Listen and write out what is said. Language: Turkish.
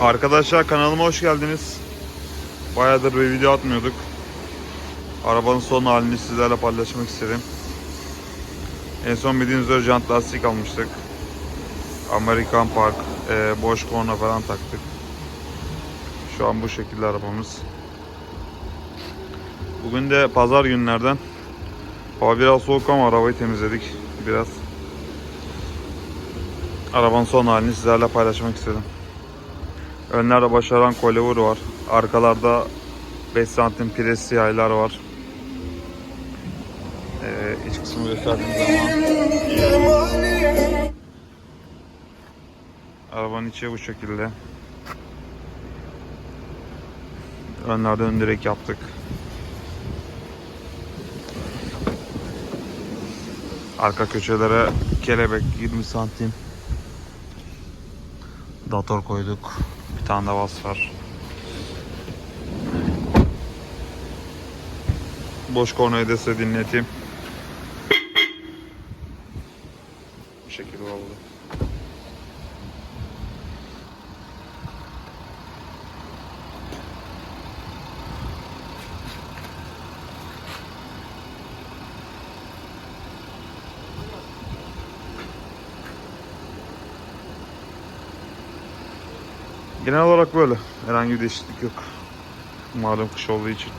Arkadaşlar kanalıma hoş geldiniz. Bayağıdır bir video atmıyorduk. Arabanın son halini sizlerle paylaşmak istedim. En son bildiğiniz üzere jant lastik almıştık. Amerikan Park, e, boş korna falan taktık. Şu an bu şekilde arabamız. Bugün de pazar günlerden. Hava biraz soğuk ama arabayı temizledik biraz. Arabanın son halini sizlerle paylaşmak istedim. Önlerde başaran kolevur var. Arkalarda 5 santim presli yaylar var. Ee, iç kısmı gösterdiğim zaman arabanın içi bu şekilde. Önlerden ön direk yaptık. Arka köşelere kelebek 20 santim dator koyduk. Bir tane de vas var. Boş kornayı da size dinleteyim. Bu şekilde oldu. Genel olarak böyle. Herhangi bir değişiklik yok. Malum kış olduğu için.